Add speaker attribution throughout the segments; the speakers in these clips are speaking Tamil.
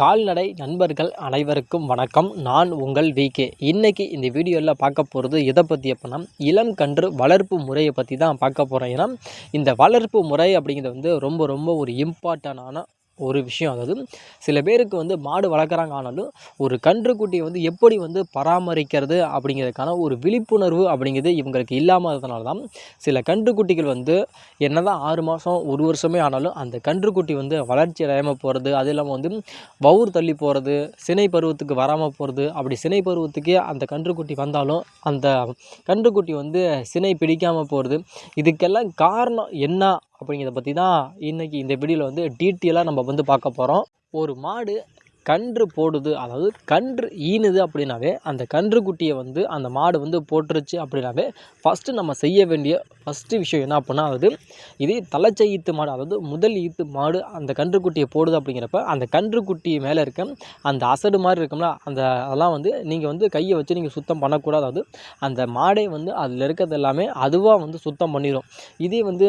Speaker 1: கால்நடை நண்பர்கள் அனைவருக்கும் வணக்கம். நான் உங்கள் விகே இன்றைக்கி இந்த வீடியோவில் பார்க்க போகிறது எதை பற்றி அப்படின்னா இளம் கன்று வளர்ப்பு முறையை பற்றி தான் பார்க்க போகிறேன் ஏன்னா இந்த வளர்ப்பு முறை அப்படிங்கிறது வந்து ரொம்ப ரொம்ப ஒரு இம்பார்ட்டண்டான ஒரு விஷயம். அதாவது சில பேருக்கு வந்து மாடு வளர்க்குறாங்க ஆனாலும் ஒரு கன்றுக்குட்டியை வந்து எப்படி வந்து பராமரிக்கிறது அப்படிங்கிறதுக்கான ஒரு விழிப்புணர்வு அப்படிங்கிறது இவங்களுக்கு இல்லாமறதுனால தான் சில கன்றுக்குட்டிகள் வந்து என்ன தான் ஆறு மாதம் ஒரு வருஷமே ஆனாலும் அந்த கன்றுக்குட்டி வந்து வளர்ச்சி அடையாமல் போகிறது அது இல்லாமல் வந்து வவுர் தள்ளி போகிறது சினை பருவத்துக்கு வராமல் போகிறது அப்படி சினை பருவத்துக்கே அந்த கன்றுக்குட்டி வந்தாலும் அந்த கன்றுக்குட்டி வந்து சினை பிடிக்காமல் போகிறது இதுக்கெல்லாம் காரணம் என்ன அப்படிங்கிறத பற்றி தான் இன்றைக்கி இந்த வீடியோவில் வந்து டீட்டெயிலாக நம்ம வந்து பார்க்க போகிறோம் ஒரு மாடு கன்று போடுது. அதாவது கன்று ஈனுது அப்படின்னாவே அந்த கன்றுக்குட்டியை வந்து அந்த மாடு வந்து போட்டுருச்சு அப்படின்னாவே ஃபஸ்ட்டு நம்ம செய்ய வேண்டிய ஃபஸ்ட்டு விஷயம் என்ன அப்படின்னா அதாவது இதே தலைச்சை ஈத்து மாடு அதாவது முதல் ஈத்து மாடு அந்த கன்றுக்குட்டியை போடுது அப்படிங்கிறப்ப அந்த கன்றுக்குட்டி மேலே இருக்க அந்த அசடு மாதிரி இருக்கும்ல அந்த அதெல்லாம் வந்து நீங்கள் வந்து கையை வச்சு நீங்கள் சுத்தம் பண்ணக்கூடாது. அதாவது அந்த மாடே வந்து அதில் இருக்கிறது எல்லாமே அதுவாக வந்து சுத்தம் பண்ணிடும் இதே வந்து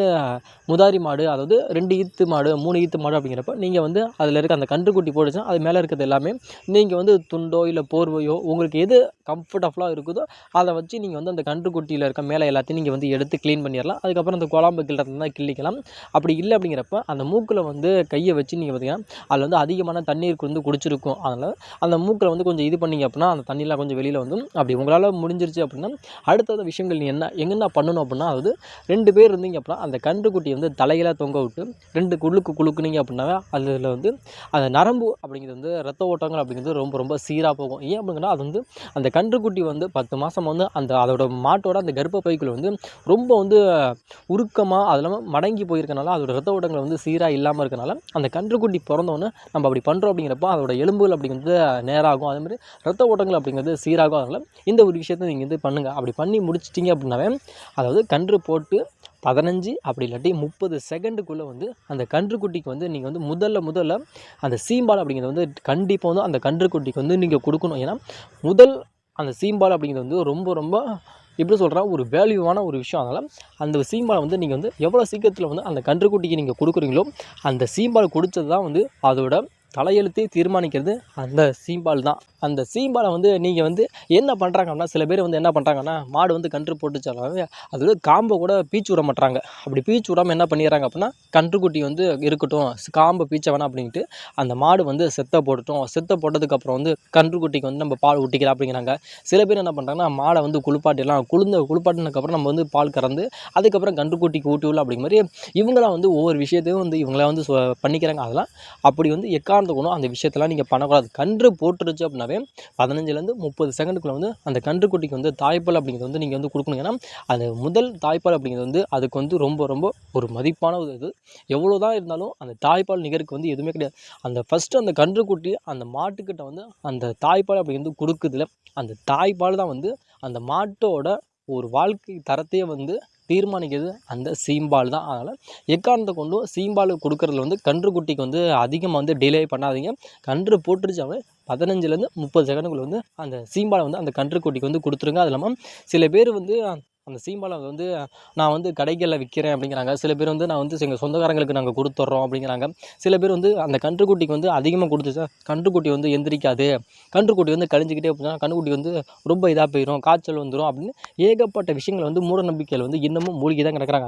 Speaker 1: முதாரி மாடு அதாவது ரெண்டு ஈத்து மாடு மூணு ஈத்து மாடு அப்படிங்கிறப்ப நீங்கள் வந்து அதில் இருக்க அந்த கன்றுக்குட்டி போட்டுச்சுன்னா அது மேலே இருக்கிறது எல்லாமே நீங்கள் வந்து துண்டோ இல்லை போர்வையோ உங்களுக்கு எது கம்ஃபர்டபுளாக இருக்குதோ அதை வச்சு நீங்கள் வந்து அந்த கன்றுக்குட்டியில் இருக்க மேலே எல்லாத்தையும் நீங்கள் வந்து எடுத்து க்ளீன் பண்ணிடலாம். அதுக்கப்புறம் அந்த குழம்பு கிள்ளறதுனா கிள்ளிக்கலாம். அப்படி இல்லை அப்படிங்கிறப்ப அந்த மூக்கில் வந்து கையை வச்சு நீங்கள் பார்த்தீங்கன்னா அதில் வந்து அதிகமான தண்ணீர் வந்து குடிச்சிருக்கும். அதனால் அந்த மூக்கில் வந்து கொஞ்சம் இது பண்ணிங்க அப்படின்னா அந்த தண்ணியெலாம் கொஞ்சம் வெளியில் வந்து அப்படி உங்களால் முடிஞ்சிருச்சு அப்படின்னா அடுத்தது விஷயங்கள் நீ என்ன எங்கன்னா பண்ணணும் அப்படின்னா அதாவது ரெண்டு பேர் இருந்தீங்க அப்படின்னா அந்த கன்றுக்குட்டி வந்து தலையில தொங்க விட்டு ரெண்டு குழுக்கு குழுக்குனீங்க அப்படின்னாவே அதில் வந்து அந்த நரம்பு அப்படிங்கிறது வந்து ரத்த ஓட்டங்கள் அப்படிங்கிறது ரொம்ப ரொம்ப சீராக போகும். ஏன் அப்படிங்கன்னா அது வந்து அந்த கன்றுக்குட்டி வந்து பத்து மாதம் வந்து அந்த அதோட மாட்டோட அந்த கர்ப்பப்பைக்குள்ள வந்து ரொம்ப வந்து உருக்கமாக அது இல்லாமல் மடங்கி போயிருக்கனால அதோட ரத்த ஓட்டங்கள் வந்து சீராக இல்லாமல் இருக்கனால அந்த கன்றுக்குட்டி பிறந்தோன்னே நம்ம அப்படி பண்ணுறோம் அப்படிங்கிறப்ப அதோட எலும்புகள் அப்படிங்கிறது நேராகும். அதேமாதிரி ரத்த ஓட்டங்கள் அப்படிங்கிறது சீராகும். அதனால் இந்த ஒரு விஷயத்தை நீங்கள் வந்து பண்ணுங்கள் அப்படி பண்ணி முடிச்சிட்டிங்க அப்படின்னாவே அதாவது கன்று போட்டு பதினஞ்சு அப்படி இல்லாட்டி முப்பது செகண்டுக்குள்ளே வந்து அந்த கன்றுக்குட்டிக்கு வந்து நீங்கள் வந்து முதல்ல முதல்ல அந்த சீம்பால் அப்படிங்கிறது வந்து கண்டிப்பாக வந்து அந்த கன்றுக்குட்டிக்கு வந்து நீங்கள் கொடுக்கணும். ஏன்னா முதல் அந்த சீம்பால் அப்படிங்கிறது வந்து ரொம்ப ரொம்ப எப்படி சொல்கிறேன் ஒரு வேல்யூவான ஒரு விஷயம். அதனால் அந்த சீம்பாலை வந்து நீங்கள் வந்து எவ்வளோ சீக்கிரத்தில் வந்து அந்த கன்றுக்குட்டிக்கு நீங்கள் கொடுக்குறீங்களோ அந்த சீம்பால் குடித்தது தான் வந்து அதோட தலையெழுத்தே தீர்மானிக்கிறது அந்த சீம்பால் தான். அந்த சீம்பாலை வந்து நீங்கள் வந்து என்ன பண்ணுறாங்க அப்படின்னா சில பேர் வந்து என்ன பண்ணுறாங்கன்னா மாடு வந்து கன்று போட்டுச்சாலே அதோட காம்பை கூட பீச்சு விட மாட்டாங்க அப்படி பீச்சு விடாமல் என்ன பண்ணிடுறாங்க அப்படின்னா கன்றுக்குட்டி வந்து இருக்கட்டும் காம்பை பீச்ச வேணாம் அப்படின்ட்டு அந்த மாடு வந்து செத்தை போட்டுட்டோம். செத்த போட்டதுக்கப்புறம் வந்து கன்றுக்குட்டிக்கு வந்து நம்ம பால் ஊட்டிக்கலாம் அப்படிங்கிறாங்க. சில பேர் என்ன பண்ணுறாங்கன்னா மாடை வந்து குளிப்பாட்டிடலாம். குளிர்ந்த குளிப்பாட்டினதுக்கப்புறம் நம்ம வந்து பால் கறந்து அதுக்கப்புறம் கன்றுக்குட்டிக்கு ஊட்டி விடலாம் அப்படிங்கிற மாதிரி இவங்களாம் வந்து ஒவ்வொரு விஷயத்தையும் வந்து இவங்களாம் வந்து சொ- பண்ணிக்கிறாங்க. அதெல்லாம் அப்படி வந்து எக்கா எக்காரணத்தை அந்த விஷயத்தெல்லாம் நீங்கள் பண்ணக்கூடாது. கன்று போட்டுருச்சு அப்படின்னாவே பதினஞ்சுலேருந்து முப்பது செகண்டுக்குள்ளே வந்து அந்த கன்றுக்குட்டிக்கு வந்து தாய்ப்பால் அப்படிங்கிறது வந்து நீங்கள் வந்து கொடுக்கணும். ஏன்னா அந்த முதல் தாய்ப்பால் அப்படிங்கிறது வந்து அதுக்கு வந்து ரொம்ப ரொம்ப ஒரு மதிப்பான ஒரு இது. எவ்வளோ தான் இருந்தாலும் அந்த தாய்ப்பால் நிகருக்கு வந்து எதுவுமே கிடையாது. அந்த ஃபஸ்ட்டு அந்த கன்றுக்குட்டி அந்த மாட்டுக்கிட்ட வந்து அந்த தாய்ப்பால் அப்படிங்கிறது கொடுக்குதுல அந்த தாய்ப்பால் தான் வந்து அந்த மாட்டோட ஒரு வாழ்க்கை தரத்தையே வந்து தீர்மானிக்கிறது அந்த சீம்பால் தான். அதனால் எக்காரணத்தை கொண்டும் சீம்பால் கொடுக்கறதுல வந்து கன்றுக்குட்டிக்கு வந்து அதிகமாக வந்து டிலே பண்ணாதீங்க. கன்று போட்டுருச்சாவே பதினஞ்சுலேருந்து முப்பது செகண்டுக்குள்ளே வந்து அந்த சீம்பாலை வந்து அந்த கன்றுக்குட்டிக்கு வந்து கொடுத்துருங்க. அது இல்லாமல் சில பேர் வந்து அந்த சீம்பாலை வந்து நான் வந்து கடைகளில் விற்கிறேன் அப்படிங்கிறாங்க. சில பேர் வந்து நான் வந்து எங்கள் சொந்தக்காரங்களுக்கு நாங்கள் கொடுத்துட்றோம் அப்படிங்கிறாங்க. சில பேர் வந்து அந்த கன்றுக்குட்டிக்கு வந்து அதிகமாக கொடுத்துச்சா கன்றுக்குட்டி வந்து எந்திரிக்காது. கன்றுக்குட்டி வந்து கழிஞ்சிக்கிட்டே போச்சுன்னா கன்றுக்குட்டி வந்து ரொம்ப இதாக போயிடும் காய்ச்சல் வந்துடும் அப்படின்னு ஏகப்பட்ட விஷயங்கள் வந்து மூட நம்பிக்கையில் வந்து இன்னமும் மூழ்கி தான் கிடக்குறாங்க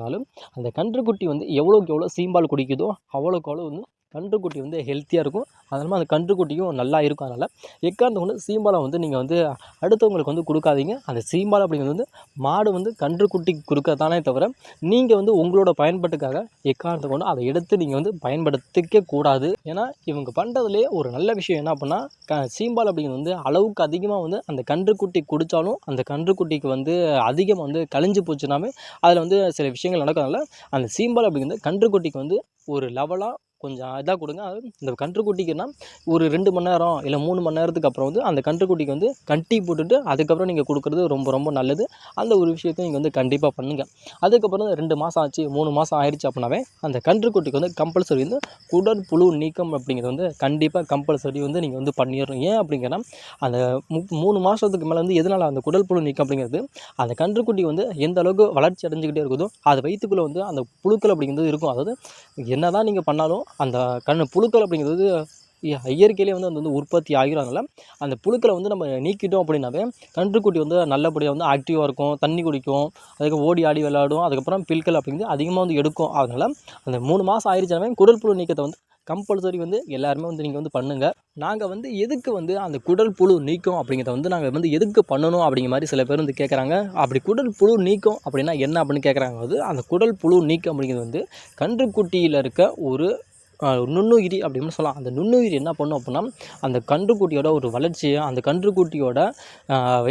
Speaker 1: அந்த கன்றுக்குட்டி வந்து எவ்வளோக்கு எவ்வளோ சீம்பால் குடிக்குதோ அவ்வளோக்கு அவ்வளோ வந்து கன்றுக்குட்டி வந்து ஹெல்த்தியாக இருக்கும். அதனால் அந்த கன்றுக்குட்டியும் நல்லா இருக்கும் அதனால். எக்காரணத்தை கொண்டு சீம்பாலை வந்து நீங்கள் வந்து அடுத்தவங்களுக்கு வந்து கொடுக்காதீங்க. அந்த சீம்பால் அப்படிங்கிறது வந்து மாடு வந்து கன்றுக்குட்டிக்கு கொடுக்கறதானே தவிர நீங்கள் வந்து உங்களோட பயன்பாட்டுக்காக எக்காரணத்தை கொண்டு அதை எடுத்து நீங்கள் வந்து பயன்படுத்திக்க கூடாது. ஏன்னா இவங்க பண்ணுறதுலேயே ஒரு நல்ல விஷயம் என்ன அப்படின்னா க சீம்பால் அப்படிங்கிறது வந்து அளவுக்கு அதிகமாக வந்து அந்த கன்றுக்குட்டி குடித்தாலும் அந்த கன்றுக்குட்டிக்கு வந்து அதிகமாக வந்து கழிஞ்சு போச்சுனாமே அதில் வந்து சில விஷயங்கள் நடக்கிறதுனால அந்த சீம்பால் அப்படிங்கிறது கன்றுக்குட்டிக்கு வந்து ஒரு லெவலாக கொஞ்சம் இதாக கொடுங்க. அது இந்த கன்றுக்குட்டிக்குன்னா ஒரு ரெண்டு மணி நேரம் இல்லை மூணு மணி நேரத்துக்கு அப்புறம் வந்து அந்த கன்றுக்குட்டிக்கு வந்து கட்டி போட்டுட்டு அதுக்கப்புறம் நீங்கள் கொடுக்குறது ரொம்ப ரொம்ப நல்லது. அந்த ஒரு விஷயத்தையும் நீங்கள் வந்து கண்டிப்பாக பண்ணுங்கள் அதுக்கப்புறம் ரெண்டு மாதம் ஆச்சு மூணு மாதம் ஆயிடுச்சு அப்படின்னாவே அந்த கன்றுக்குட்டிக்கு வந்து கம்பல்சரி வந்து குடற்புழு நீக்கம் அப்படிங்கிறது வந்து கண்டிப்பாக கம்பல்சரி வந்து நீங்கள் வந்து பண்ணிடணும். ஏன் அப்படிங்கன்னா அந்த மு மூணு மாதத்துக்கு மேலே வந்து எதனால் அந்த குடல் புழு நீக்கம் அப்படிங்கிறது அந்த கன்றுக்குட்டி வந்து எந்த அளவுக்கு வளர்ச்சி அடைஞ்சிக்கிட்டே இருக்குதோ அது வயிற்றுக்குள்ளே வந்து அந்த புழுக்கள் அப்படிங்கிறது இருக்கும். அதாவது என்ன தான் நீங்கள் பண்ணாலும் அந்த கண் புழுக்கள் அப்படிங்கிறது இயற்கையிலே வந்து அது வந்து உற்பத்தி ஆகிரும் அதனால் அந்த புழுக்களை வந்து நம்ம நீக்கிட்டோம் அப்படின்னாவே கன்றுக்குட்டி வந்து நல்லபடியாக வந்து ஆக்டிவாக இருக்கும் தண்ணி குடிக்கும் அதுக்கு ஓடி ஆடி விளையாடும் அதுக்கப்புறம் பில்கள் அப்படிங்கிறது அதிகமாக வந்து எடுக்கும். அதனால் அந்த மூணு மாதம் ஆயிடுச்சுனாவே குடல் புழு நீக்கத்தை வந்து கம்பல்சரி வந்து எல்லாருமே வந்து நீங்கள் வந்து பண்ணுங்கள் நாங்கள் வந்து எதுக்கு வந்து அந்த குடல் புழு நீக்கம் அப்படிங்கிறத வந்து நாங்கள் வந்து எதுக்கு பண்ணணும் அப்படிங்கிற மாதிரி சில பேர் வந்து கேட்குறாங்க அப்படி குடல் புழு நீக்கம் அப்படின்னா என்ன அப்படின்னு கேட்குறாங்க வந்து அந்த குடல் புழு நீக்கம் அப்படிங்கிறது வந்து கன்றுக்குட்டியில் இருக்க ஒரு நுண்ணுயிரி அப்படின்னு சொல்லலாம். அந்த நுண்ணுயிரி என்ன பண்ணும் அப்படின்னா அந்த கன்றுக்குட்டியோட ஒரு வளர்ச்சியை அந்த கன்றுக்குட்டியோட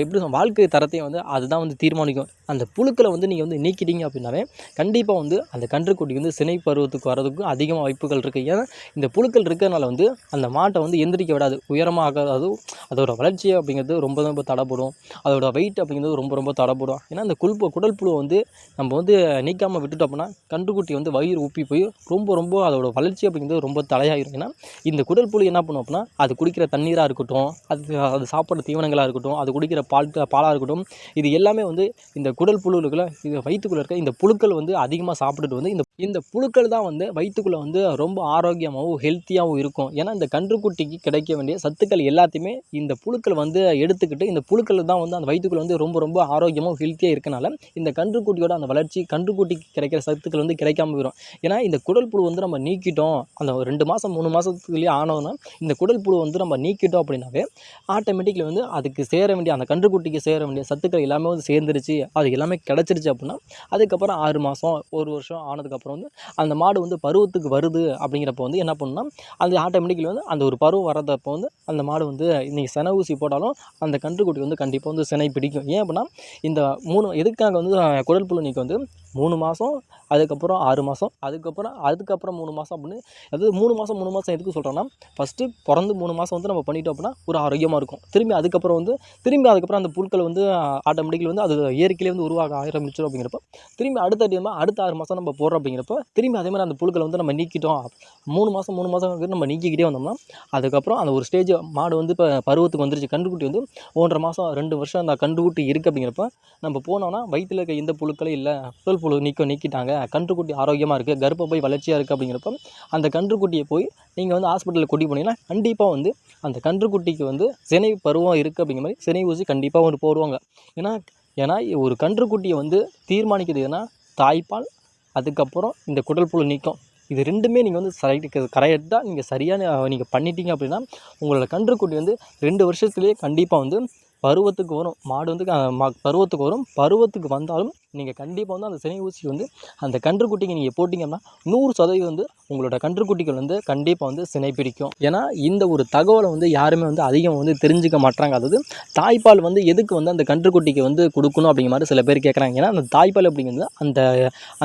Speaker 1: எப்படி வாழ்க்கை தரத்தையும் வந்து அதுதான் வந்து தீர்மானிக்கும். அந்த புழுக்களை வந்து நீங்கள் வந்து நீக்கிட்டீங்க அப்படின்னாவே கண்டிப்பாக வந்து அந்த கன்றுக்குட்டி வந்து சினை பருவத்துக்கு வரதுக்கும் அதிகமாக வாய்ப்புகள் இருக்குது ஏன்னா இந்த புழுக்கள் இருக்கிறதுனால வந்து அந்த மாட்டை வந்து எந்திரிக்க விடாது. உயரமாக ஆகாது அதோட வளர்ச்சி அப்படிங்கிறது ரொம்ப ரொம்ப தடைப்படும் அதோட வெயிட் அப்படிங்கிறது ரொம்ப ரொம்ப தடைப்படும் ஏன்னா அந்த குல்பு குடல் புழு வந்து நம்ம வந்து நீக்காமல் விட்டுட்டோம் அப்படின்னா கன்றுக்குட்டி வந்து வயிறு உப்பி போய் ரொம்ப ரொம்ப அதோட வளர்ச்சி அப்படிங்கிறது ரொம்ப தலையாகிடும் ஏன்னா இந்த குடல் புழு என்ன பண்ணும் அப்படின்னா அது குடிக்கிற தண்ணீராக இருக்கட்டும் அது அது சாப்பிட்ற தீவனங்களாக இருக்கட்டும் அது குடிக்கிற பால் பாலாக இருக்கட்டும் இது எல்லாமே வந்து இந்த குடல் புழுக்களை இது வயிற்றுக்குள்ளே இருக்க இந்த புழுக்கள் வந்து அதிகமாக சாப்பிட்டுட்டு வந்து இந்த இந்த புழுக்கள் தான் வந்து வயிற்றுக்குள்ளே வந்து ரொம்ப ஆரோக்கியமாகவும் ஹெல்த்தியாகவும் இருக்கும். ஏன்னா இந்த கன்றுக்குட்டிக்கு கிடைக்க வேண்டிய சத்துக்கள் எல்லாத்தையுமே இந்த புழுக்கள் வந்து எடுத்துக்கிட்டு இந்த புழுக்கள் தான் வந்து அந்த வயிற்றுக்குள்ளே வந்து ரொம்ப ரொம்ப ஆரோக்கியமாகவும் ஹெல்த்தியாக இருக்கனால இந்த கன்றுக்குட்டியோட அந்த வளர்ச்சி கன்றுக்குட்டிக்கு கிடைக்கிற சத்துக்கள் வந்து கிடைக்காம போயிடும் ஏன்னா இந்த குடல் புழு வந்து நம்ம நீக்கிட்டோம் அந்த ஒரு ரெண்டு மாதம் மூணு மாதத்துக்குள்ளேயே ஆனோன்னா இந்த குடல் புழு வந்து நம்ம நீக்கிட்டோம் அப்படின்னாவே ஆட்டோமேட்டிக்லி வந்து அதுக்கு சேர வேண்டிய அந்த கன்றுக்குட்டிக்கு சேர வேண்டிய சத்துக்கள் எல்லாமே வந்து சேர்ந்துருச்சு. அது எல்லாமே கிடச்சிருச்சு அப்படின்னா அதுக்கப்புறம் ஆறு மாதம் ஒரு வருஷம் ஆனதுக்கப்புறம் வந்து அந்த மாடு வந்து பருவத்துக்கு வருது அப்படிங்கிறப்ப வந்து என்ன பண்ணுன்னா அது ஆட்டோமேட்டிக்கலி வந்து அந்த ஒரு பருவம் வர்றதப்போ வந்து அந்த மாடு வந்து இன்றைக்கி சென ஊசி போட்டாலும் அந்த கன்றுக்குட்டி வந்து கண்டிப்பாக வந்து சினை பிடிக்கும். ஏன் அப்படின்னா இந்த மூணு எதுக்காக வந்து குடல் புழு நீக்கம் வந்து மூணு மாதம் அதுக்கப்புறம் ஆறு மாதம் அதுக்கப்புறம் அதுக்கப்புறம் மூணு மாதம் அப்படின்னு அதாவது மூணு மாதம் மூணு மாதம் எதுக்கு சொல்கிறேன்னா ஃபஸ்ட்டு பிறந்து மூணு மாதம் வந்து நம்ம பண்ணிட்டோம் அப்படின்னா ஒரு ஆரோக்கியமாக இருக்கும். திரும்பி அதுக்கப்புறம் வந்து திரும்பி அதுக்கப்புறம் அந்த புழுக்கள் வந்து ஆட்டோமேட்டிக்கலி வந்து அது இயற்கையிலே வந்து உருவாக ஆரம்பிச்சிடும் அப்படிங்கிறப்ப திரும்பி அடுத்த டைமாக அடுத்த ஆறு மாதம் நம்ம போடுறோம் அப்படிங்கிறப்ப திரும்பி அதே மாதிரி அந்த புழுக்களை வந்து நம்ம நீக்கிட்டோம். மூணு மாதம் மூணு மாதம் நம்ம நீக்கிக்கிட்டே வந்தோம்னா அதுக்கப்புறம் அந்த ஒரு ஸ்டேஜ் மாடு வந்து இப்போ பருவத்துக்கு வந்துருச்சு கன்றுக்குட்டி வந்து ஒன்றரை மாதம் ரெண்டு வருஷம் அந்த கன்றுக்குட்டி இருக்குது அப்படிங்கிறப்ப நம்ம போனோம்னா வயிற்றில் இருக்க எந்த புழுக்களும் இல்லை. புழு நீக்கம் நீக்கிட்டாங்க. கன்றுக்குட்டி ஆரோக்கியமாக இருக்குது கர்ப்பப்பை வளர்ச்சியாக இருக்குது அப்படிங்கிறப்ப அந்த கன்றுக்குட்டியை போய் நீங்கள் வந்து ஹாஸ்பிட்டலில் கூட்டி போனீங்கன்னா கண்டிப்பாக வந்து அந்த கன்றுக்குட்டிக்கு வந்து சினை பருவம் இருக்குது அப்படிங்கிற மாதிரி சினை ஊசி கண்டிப்பாக ஒன்று போடுவாங்க. ஏன்னா ஏன்னா ஒரு கன்றுக்குட்டியை வந்து தீர்மானிக்கிறது எதுனா தாய்ப்பால் அதுக்கப்புறம் இந்த குடல் புழு நீக்கம். இது ரெண்டுமே நீங்கள் வந்து சரி கரெக்டாக நீங்கள் சரியான நீங்கள் பண்ணிட்டீங்க அப்படின்னா உங்களோட கன்றுக்குட்டி வந்து ரெண்டு வருஷத்துலேயே கண்டிப்பாக வந்து பருவத்துக்கு வரும். மாடு வந்து பருவத்துக்கு வரும். பருவத்துக்கு வந்தாலும் நீங்கள் கண்டிப்பாக வந்து அந்த சினை ஊசி வந்து அந்த கன்றுக்குட்டிக்கு நீங்கள் போட்டிங்கன்னா நூறு சதவீதம் வந்து உங்களோட கன்றுக்குட்டிகள் வந்து கண்டிப்பாக வந்து சினை பிடிக்கும். ஏன்னா இந்த ஒரு தகவலை வந்து யாருமே வந்து அதிகம் வந்து தெரிஞ்சுக்க மாட்டாங்க அதாவது தாய்ப்பால் வந்து எதுக்கு வந்து அந்த கன்றுக்குட்டிக்கு வந்து கொடுக்கணும் அப்படிங்கிற மாதிரி சில பேர் கேட்குறாங்க. ஏன்னா அந்த தாய்ப்பால் அப்படிங்கிறது அந்த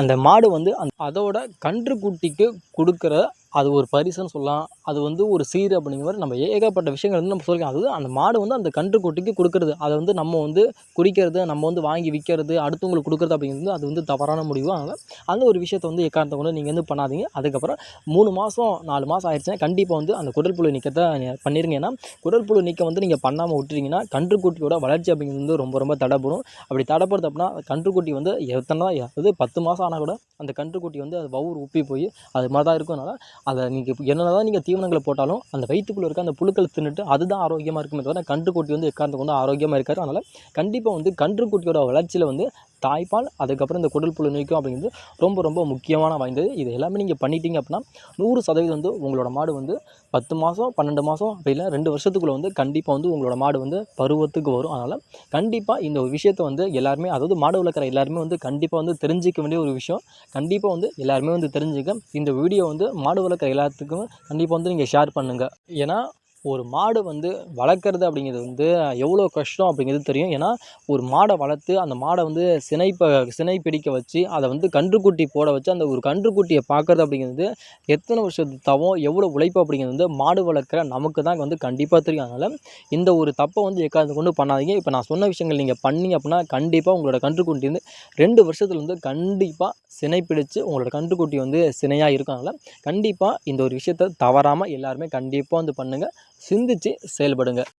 Speaker 1: அந்த மாடு வந்து அந்த அதோட கன்றுக்குட்டிக்கு கொடுக்குற அது ஒரு பரிசுன்னு சொல்லலாம். அது வந்து ஒரு சீர் அப்படிங்கிற மாதிரி நம்ம ஏகப்பட்ட விஷயங்கள் வந்து நம்ம சொல்லிக்கலாம். அது அந்த மாடு வந்து அந்த கன்றுக்குட்டிக்கு கொடுக்குறது. அதை வந்து நம்ம வந்து குடிக்கிறது நம்ம வந்து வாங்கி விற்கிறது அடுத்தவங்களுக்கு கொடுக்குறது அப்படிங்கிறது அது வந்து தவறான முடிவு. அதனால் அந்த ஒரு விஷயத்தை வந்து எக்காரணத்தை கொண்டு நீங்கள் வந்து பண்ணாதீங்க. அதுக்கப்புறம் மூணு மாதம் நாலு மாதம் ஆயிடுச்சுன்னா கண்டிப்பாக வந்து அந்த குடல் புழு நீக்கத்தை நீ- ஏன்னா குடல் புழு நீக்கம் வந்து நீங்கள் பண்ணாமல் விட்டுட்டீங்கன்னா கன்றுக்குட்டியோட வளர்ச்சி அப்படிங்கிறது வந்து ரொம்ப ரொம்ப தடைப்படும் அப்படி தடைப்படுது அப்படின்னா கன்றுக்குட்டி வந்து எத்தனை தான் அதாவது பத்து மாதம் ஆனால் கூட அந்த கன்றுக்குட்டி வந்து அது வவுர் உப்பி போய் அது மாதிரி தான் இருக்கும். அதனால் அதை நீங்கள் என்ன தான் நீங்கள் தீவனங்களை போட்டாலும் அந்த வயிற்றுக்குள்ளே இருக்க அந்த புழுக்களை தின்னுட்டு அதுதான் ஆரோக்கியமாக இருக்குமே தவிர கன்றுக்குட்டி வந்து எக்காரணத்தை கொண்டு ஆரோக்கியமாக இருக்காது. அதனால் கண்டிப்பாக வந்து கன்றுக்குட்டியோட வளர்ச்சியில் வந்து தாய்ப்பால் அதுக்கப்புறம் இந்த குடல் புழு நோய்க்கும் அப்படிங்கிறது ரொம்ப ரொம்ப முக்கியமான வாய்ந்தது. இது எல்லாமே நீங்கள் பண்ணிட்டீங்க அப்படின்னா நூறு சதவீதம் வந்து உங்களோட மாடு வந்து பத்து மாதம் பன்னெண்டு மாதம் அப்படி இல்லை ரெண்டு வருஷத்துக்குள்ளே வந்து கண்டிப்பாக வந்து உங்களோட மாடு வந்து பருவத்துக்கு வரும். அதனால் கண்டிப்பாக இந்த ஒரு விஷயத்தை வந்து எல்லாருமே அதாவது மாடு வளர்க்குற எல்லாருமே வந்து கண்டிப்பாக வந்து தெரிஞ்சிக்க வேண்டிய ஒரு விஷயம். கண்டிப்பாக வந்து எல்லாருமே வந்து தெரிஞ்சுக்க இந்த வீடியோ வந்து மாடு வளர்க்குற எல்லாத்துக்கும் கண்டிப்பாக வந்து நீங்கள் ஷேர் பண்ணுங்கள் ஏன்னா ஒரு மாடு வந்து வளர்க்குறது அப்படிங்கிறது வந்து எவ்வளோ கஷ்டம் அப்படிங்கிறது தெரியும். ஏன்னா ஒரு மாடை வளர்த்து அந்த மாடை வந்து சினை ப சினை பிடிக்க வச்சு அதை வந்து கன்றுக்குட்டி போட வச்சு அந்த ஒரு கன்றுக்குட்டியை பார்க்குறது அப்படிங்கிறது எத்தனை வருஷத்து தவம் எவ்வளோ உழைப்பு அப்படிங்கிறது வந்து மாடு வளர்க்குற நமக்கு தான் வந்து கண்டிப்பாக தெரியும். அதனால் இந்த ஒரு தப்பை வந்து எக்காந்து கொண்டு பண்ணாதீங்க. இப்போ நான் சொன்ன விஷயங்கள் நீங்கள் பண்ணீங்க அப்படின்னா கண்டிப்பாக உங்களோட கன்றுக்குட்டி வந்து ரெண்டு வருஷத்துல வந்து கண்டிப்பாக சினை பிடிச்சு உங்களோட கன்றுக்குட்டி வந்து சினையாக இருக்கும். அதனால் கண்டிப்பாக இந்த ஒரு விஷயத்த தவறாமல் எல்லாருமே கண்டிப்பாக வந்து பண்ணுங்கள் சிந்திச்சு செயல்படுங்கள்